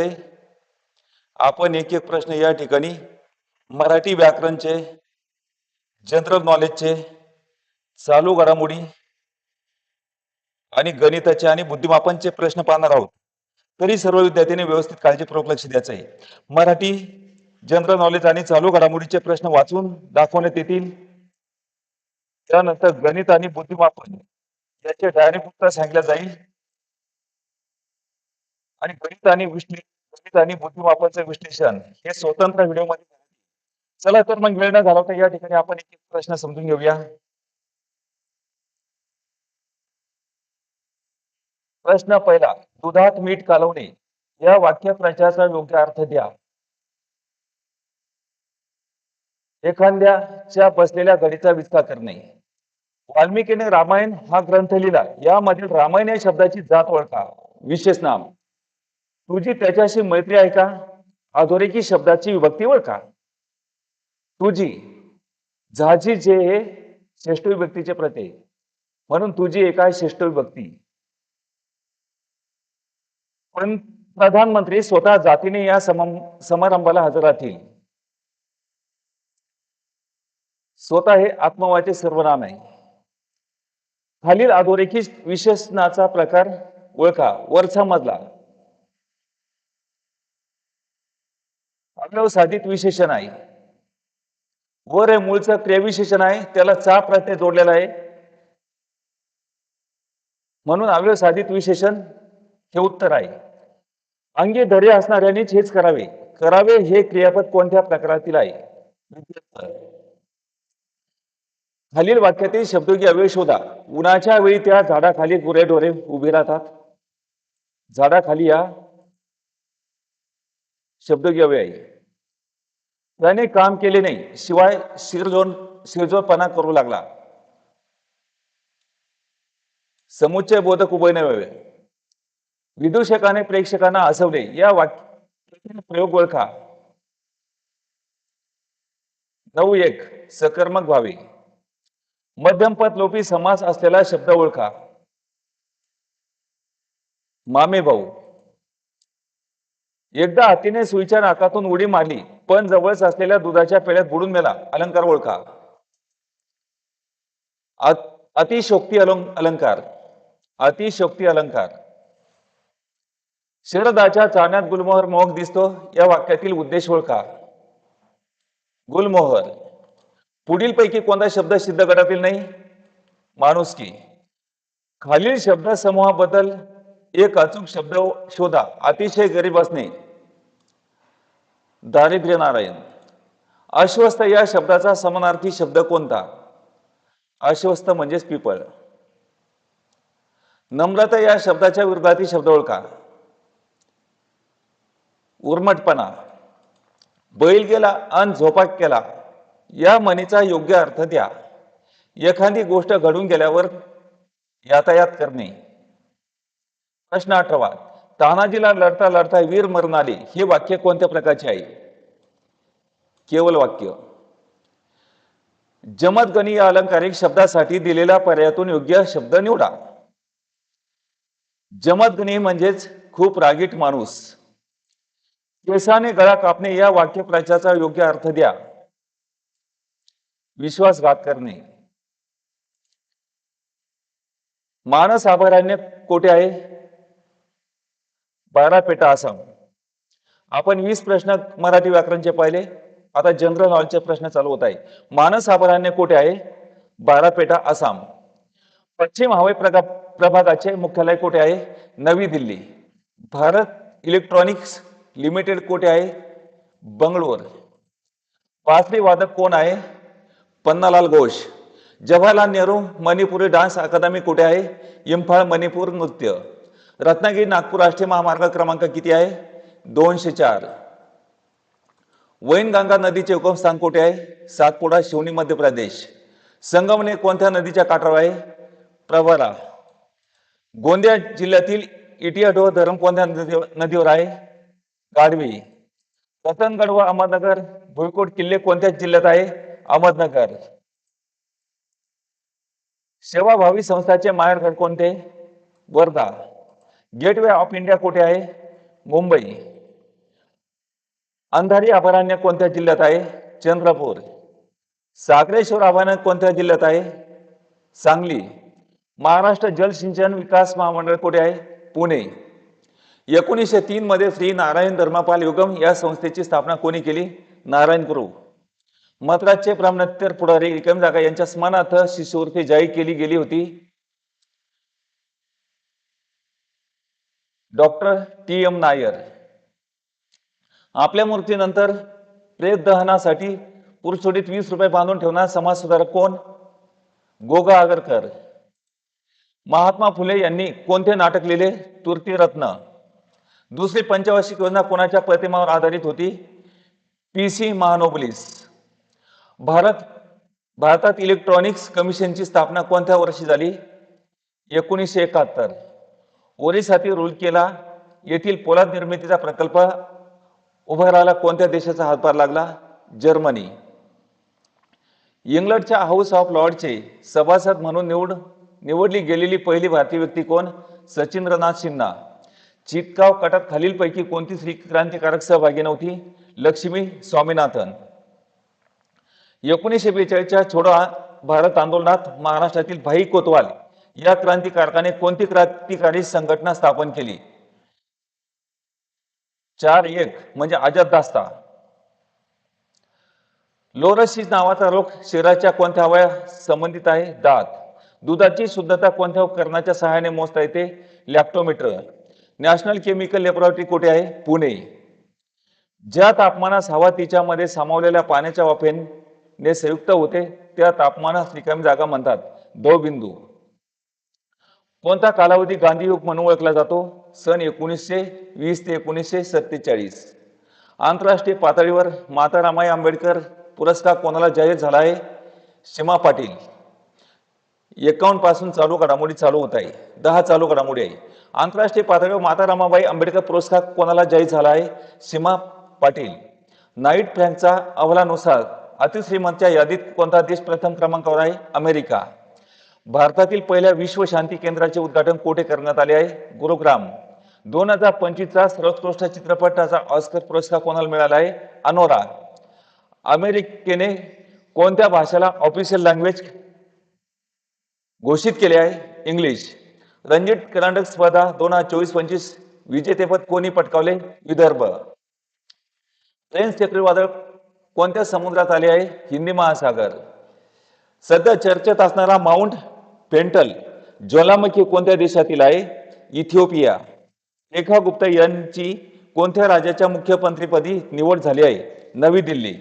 आपण एक एक प्रश्न या ठिकाणी मराठी व्याकरणचे जनरल नॉलेजचे चालू घडामोडी आणि गणिताचे आणि बुद्धिमापनचे प्रश्न पाहणार आहोत. तरी सर्व विद्यार्थ्यांनी व्यवस्थित काळजीपूर्वक लक्ष द्यायचं आहे. मराठी जनरल नॉलेज आणि चालू घडामोडीचे प्रश्न वाचून दाखवण्यात येतील. त्यानंतर गणित आणि बुद्धिमापन याचे डायरेक्ट उत्तर सांगितलं जाईल. आणि गणित आणि विश्लेषण गणित आणि बुद्धिमापनचं विश्लेषण हे स्वतंत्र व्हिडिओमध्ये चला तर मग वेळ न घालवता या ठिकाणी आपण एक एक प्रश्न समजून घेऊया. प्रश्न पहिला दुधात मीठ कालवणे. या वाक्य प्रचाराचा योग्य अर्थ द्या. एखाद्याच्या बसलेल्या गडीचा विचका करणे. वाल्मिकीने रामायण हा ग्रंथ लिहिला. यामधील रामायण या शब्दाची जात ओळखा. विशेष नाम. तुझी त्याच्याशी मैत्री आहे का? अधोरेखी शब्दाची विभक्ती ओळखा तुझी झाजी जे हे श्रेष्ठ विभक्तीचे प्रत्यय म्हणून तुझी एक आहे श्रेष्ठ विभक्ती. पण प्रधानमंत्री स्वतः जातीने या समारंभाला हजर राहतील. स्वतः हे आत्मवाचे सर्वनाम आहे. खालील अधोरेखी विशेषणाचा प्रकार ओळखा वरचा मजला अवयव साधित विशेषण आहे. वर हे मूळचं क्रियाविशेषण आहे त्याला चा प्रत्यय जोडलेला आहे. म्हणून अवयव साधित विशेषण हे उत्तर आहे. अंगी धैर्य असणाऱ्यानेच हेच करावे. करावे हे क्रियापद कोणत्या प्रकारातील आहे? खालील वाक्यातील शब्दोगी अवयव शोधा. उन्हाच्या वेळी त्या झाडाखाली गुरेढोरे उभे राहतात. झाडाखाली या शब्दोगी अवयव आहे. त्याने काम केले नाही शिवाय शिरजोन शिरजोरपणा करू लागला. समुच्चय बोधक उभय नव्हे विदूषकाने प्रेक्षकांना हसवले या वाक्य प्रयोग ओळखा. नऊ एक सकर्मक व्हावे. मध्यमपद लोपी समास असलेला शब्द ओळखा. मामे भाऊ एकदा हातीने सुईच्या नाकातून उडी मारली पण जवळच असलेल्या दुधाच्या पेड्यात बुडून मेला अलंकार ओळखा. अतिशोक्ती अलं अलंकार. अतिशोक्ती अलंकार. शरदाच्या चाण्यात गुलमोहर मोहक दिसतो या वाक्यातील उद्देश ओळखा. गुलमोहर. पुढील पैकी कोणता शब्द सिद्ध गटातील नाही? माणुसकी. खालील शब्द समूहाबद्दल एक अचूक शब्द शोधा. अतिशय गरीब असणे. दारिद्र्य नारायण. अश्वस्थ या शब्दाचा समानार्थी शब्द कोणता? अश्वस्थ म्हणजेच पिपळ. नम्रता या शब्दाच्या विरोधातील शब्द ओळखा. उर्मटपणा. बैल गेला अन झोपाक केला. या म्हणीचा योग्य अर्थ द्या. एखादी गोष्ट घडून गेल्यावर यातायात करणे. प्रश्न अठरावा तानाजीला लढता लढता वीर मरण आले. हे वाक्य कोणत्या प्रकारचे आहे? केवळ वाक्य. जमदगणी या अलंकारिक शब्दासाठी दिलेल्या पर्यायातून योग्य शब्द निवडा. जमदगणी म्हणजेच खूप रागीट माणूस. केसाने गळा कापणे या वाक्यप्रचाराचा योग्य अर्थ द्या. विश्वासघात करणे. मानस अभयारण्य कोठे आहे? बारापेटा आसाम. आपण वीस प्रश्न मराठी व्याकरणचे पाहिले. आता जनरल नॉलेजचे प्रश्न चालू होत आहे. मानस अभयारण्य कोठे आहे? बारापेटा आसाम. पश्चिम हवाई प्रगा प्रभागाचे मुख्यालय कोठे आहे? नवी दिल्ली. भारत इलेक्ट्रॉनिक्स लिमिटेड कोठे आहे? बंगळूर. पाचरी वादक कोण आहे? पन्नालाल घोष. जवाहरलाल नेहरू मणिपुरी डान्स अकादमी कुठे आहे? इम्फाळ मणिपूर नृत्य. रत्नागिरी नागपूर राष्ट्रीय महामार्ग क्रमांक किती आहे? दोनशे चार. वैनगंगा नदीचे उगमस्थान कुठे आहे? सातपुडा शिवनी मध्य प्रदेश. संगमने कोणत्या नदीच्या काठावर आहे? प्रवरा. गोंदिया जिल्ह्यातील इटियाडो धरण कोणत्या नदी- नदीवर आहे? गाडवी. रतनगड व अहमदनगर भुईकोट किल्ले कोणत्या जिल्ह्यात आहे? अहमदनगर. सेवाभावी संस्थाचे माहेरघर कोणते? वर्धा. गेटवे ऑफ इंडिया कुठे आहे? मुंबई. अंधारी अभयारण्य कोणत्या जिल्ह्यात आहे? चंद्रपूर. सागरेश्वर अभयारण्य कोणत्या जिल्ह्यात आहे? सांगली. महाराष्ट्र जलसिंचन विकास महामंडळ कुठे आहे? पुणे. एकोणीसशे तीन मध्ये श्री नारायण धर्मपाल युगम या संस्थेची स्थापना कोणी केली? नारायण गुरु. मद्रासचे ब्राह्मणोत्तर पुढारी रिकम जागा यांच्या स्मरणार्थ शिष्यवृत्ती जाहीर केली गेली होती. Doctor T M Nair. आपल्या मृत्यूनंतर प्रेत दहनासाठी पुरचोडीत वीस रुपये बांधून ठेवणार समाजसुधारक कोण? गोगा आगरकर. महात्मा फुले यांनी कोणते नाटक लिहिले? तुर्ती रत्न. दुसरी पंचवार्षिक योजना कोणाच्या प्रतिमावर आधारित होती? P C महानोबलीस. भारत भारतात इलेक्ट्रॉनिक्स कमिशनची स्थापना कोणत्या वर्षी झाली? एकोणीसशे एकाहत्तर. ओरिसातील रुलकेला येथील पोलाद निर्मितीचा प्रकल्प उभारायला कोणत्या देशाचा हातभार लागला? जर्मनी. इंग्लंडच्या हाऊस ऑफ लॉर्डचे सभासद म्हणून निवड निवडली गेलेली पहिली भारतीय व्यक्ती कोण? सचिंद्रनाथ सिन्हा चितकाव कटात खालीलपैकी कोणती स्त्री क्रांतिकारक सहभागी नव्हती? लक्ष्मी स्वामीनाथन. एकोणीसशे बेचाळीसच्या छोडो भारत आंदोलनात महाराष्ट्रातील भाई कोतवाल या क्रांतिकारकाने कोणती क्रांतिकारी संघटना स्थापन केली? चार एक म्हणजे आजाद दास्ता. लोरसिस नावाचा रोग शरीराच्या कोणत्या अवया संबंधित आहे? दात. दुधाची शुद्धता कोणत्या उपकरणाच्या सहाय्याने मोजता येते? लॅप्टोमीटर नॅशनल केमिकल लॅबोरेटरी कुठे आहे? पुणे. ज्या तापमानास हवा तिच्यामध्ये सामावलेल्या पाण्याच्या वाफेने संयुक्त होते त्या तापमानास रिकामी जागा म्हणतात. दो बिंदू कोणता कालावधी गांधी युग म्हणून ओळखला जातो? सन एकोणीसशे वीस ते एकोणीसशे सत्तेचाळीस. आंतरराष्ट्रीय पातळीवर माता रामाई आंबेडकर पुरस्कार कोणाला जाहीर झाला आहे? सीमा पाटील. एकावन्नपासून चालू घडामोडी चालू होत आहे. दहा चालू घडामोडी आहे. आंतरराष्ट्रीय पातळीवर माता रामाबाई आंबेडकर पुरस्कार कोणाला जाहीर झाला आहे? सीमा पाटील. नाईट फ्रँकचा अहवालानुसार अतिश्रीमंतच्या यादीत कोणता देश प्रथम क्रमांकावर आहे? अमेरिका. भारतातील पहिल्या विश्व शांती केंद्राचे उद्घाटन कोठे करण्यात आले आहे? गुरुग्राम. दोन हजार पंचवीसचा सर्वोत्कृष्ट चित्रपटाचा ऑस्कर पुरस्कार कोणाला मिळाला आहे? अनोरा. अमेरिकेने कोणत्या भाषेला ऑफिशियल लँग्वेज घोषित केले आहे? इंग्लिश. रणजित कर्नाटक स्पर्धा दोन हजार चोवीस पंचवीस विजेतेपद कोणी पटकावले? विदर्भ. ट्रेन चक्रीवादळ कोणत्या समुद्रात आले आहे? हिंदी महासागर. सध्या चर्चेत असणारा माउंट पेंटल ज्वालामुखी कोणत्या देशातील आहे? इथिओपिया. रेखा गुप्ता यांची कोणत्या राज्याच्या मुख्यमंत्रीपदी निवड झाली आहे? नवी दिल्ली.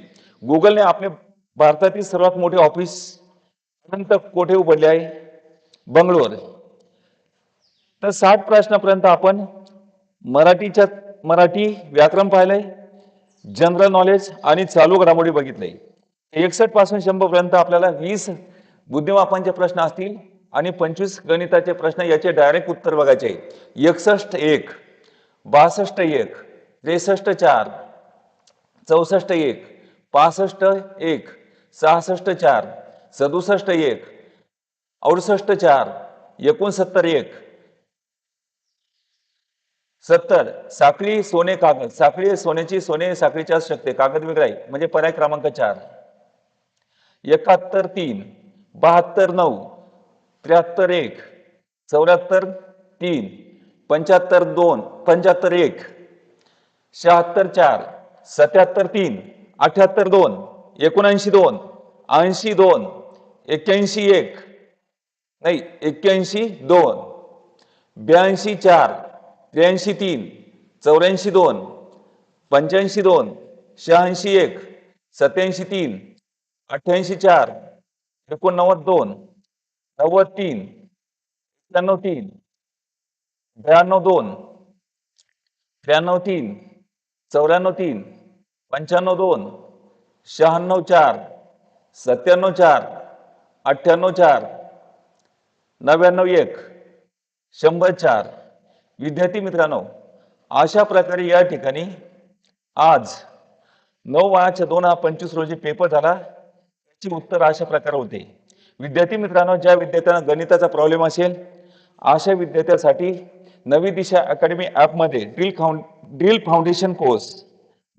गुगलने आपले भारतातील सर्वात मोठे ऑफिस अनंत कोठे उघडले आहे? बंगलोर तर साठ प्रश्नापर्यंत आपण मराठीच्या मराठी व्याकरण पाहिलंय जनरल नॉलेज आणि चालू घडामोडी बघितले. एकसठपासून शंभर पर्यंत आपल्याला वीस बुद्धिमापांचे प्रश्न असतील. आणि पंचवीस गणिताचे प्रश्न याचे डायरेक्ट उत्तर बघायचे. एकसष्ट एक बासष्ट एक त्रेसष्ट चार चौसष्ट एक पासष्ट एक सहासष्ट चार सदुसष्ट एक अडुसष्ट चार एकोणसत्तर एक. सत्तर साखळी सोने कागद. साखळी सोन्याची सोने साखळीची असू शकते कागद वेगळा आहे. म्हणजे पर्याय क्रमांक चार. एकाहत्तर तीन बहात्तर नऊ त्र्याहत्तर एक चौऱ्याहत्तर तीन पंच्याहत्तर दोन पंच्याहत्तर एक शहात्तर चार सत्याहत्तर तीन अठ्याहत्तर दोन एकोणऐंशी दोन ऐंशी दोन एक्क्याऐंशी एक नाही एक्क्याऐंशी दोन ब्याऐंशी चार त्र्याऐंशी तीन चौऱ्याऐंशी दोन पंच्याऐंशी दोन शहाऐंशी एक सत्याऐंशी तीन अठ्ठ्याऐंशी चार एकोणनव्वद दोन नव्वद तीन एक्क्याण्णव तीन ब्याण्णव दोन त्र्याण्णव तीन चौऱ्याण्णव तीन पंच्याण्णव दोन शहाण्णव चार सत्त्याण्णव चार अठ्ठ्याण्णव चार नव्याण्णव एक शंभर चार. विद्यार्थी मित्रांनो अशा प्रकारे या ठिकाणी आज नऊ मार्च दोन हजार पंचवीस रोजी पेपर झाला. त्याची उत्तर अशा प्रकारे होते. विद्यार्थी मित्रांनो ज्या विद्यार्थ्यांना गणिताचा प्रॉब्लेम असेल अशा विद्यार्थ्यांसाठी नवी दिशा अकॅडमी ॲपमध्ये drill found drill foundation course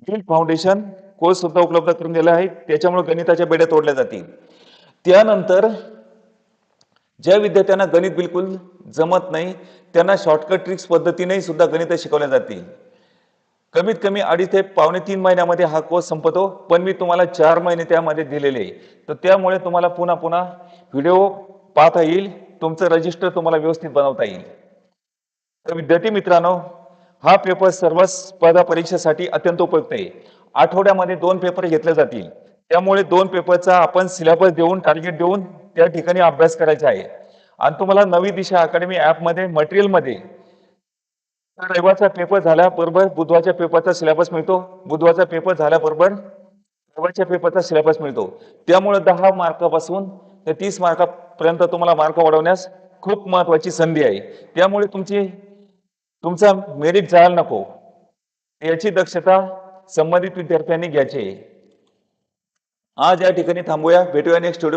drill foundation course सुद्धा उपलब्ध करून दिला आहे. त्याच्यामुळे गणिताच्या बेड्या तोडल्या जातील. त्यानंतर ज्या विद्यार्थ्यांना गणित बिलकुल जमत नाही त्यांना शॉर्टकट ट्रिक्स पद्धतीने सुद्धा गणित शिकवल्या जातील. कमीत कमी अडीच ते पावणे तीन महिन्यामध्ये हा कोर्स संपतो पण मी तुम्हाला चार महिने त्यामध्ये दिलेले आहे. तर त्यामुळे तुम्हाला पुन्हा पुन्हा व्हिडिओ पाहता येईल तुमचं रजिस्टर तुम्हाला व्यवस्थित बनवता येईल. तर विद्यार्थी मित्रांनो हा पेपर सर्व स्पर्धा परीक्षेसाठी अत्यंत उपयुक्त आहे. आठवड्यामध्ये दोन पेपर घेतले जातील. त्यामुळे दोन पेपरचा आपण सिलेबस देऊन टार्गेट देऊन त्या ठिकाणी अभ्यास करायचा आहे. आणि तुम्हाला नवी दिशा अकॅडमी ॲपमध्ये मटेरियलमध्ये रविवारचा पेपर झाल्याबरोबर बुधवारच्या पेपरचा सिलेबस मिळतो. बुधवारचा पेपर झाल्याबरोबर रविवारच्या पेपरचा सिलेबस मिळतो. त्यामुळे दहा मार्कापासून तर तीस मार्कापर्यंत तुम्हाला मार्क वाढवण्यास खूप महत्वाची संधी आहे. त्यामुळे तुमची तुमचा मेरिट जायला नको. याची दक्षता संबंधित विद्यार्थ्यांनी घ्यायची आज या ठिकाणी थांबूया. भेटूया नेक्स्ट